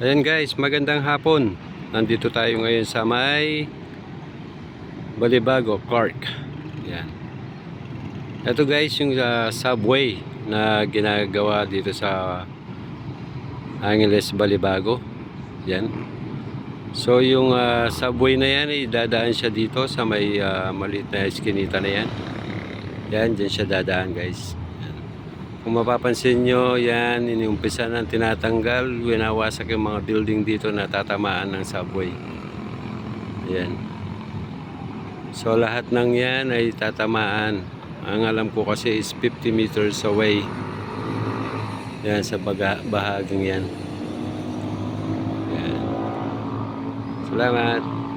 Ayan guys, magandang hapon. Nandito tayo ngayon sa may Balibago, Clark. Yan. Ito guys, yung uh, subway na ginagawa dito sa Angeles, Balibago. Yan. So yung uh, subway na yan, ay dadaan siya dito sa may uh, maliit na eskinita na yan. Yan, dyan siya dadaan guys. Kung mapapansin nyo, yan, iniumpisa ng tinatanggal, winawasak yung mga building dito na tatamaan ng subway. Yan. So lahat ng yan ay tatamaan. Ang alam ko kasi is 50 meters away. Yan sa baga, bahaging yan. Yan. Salamat.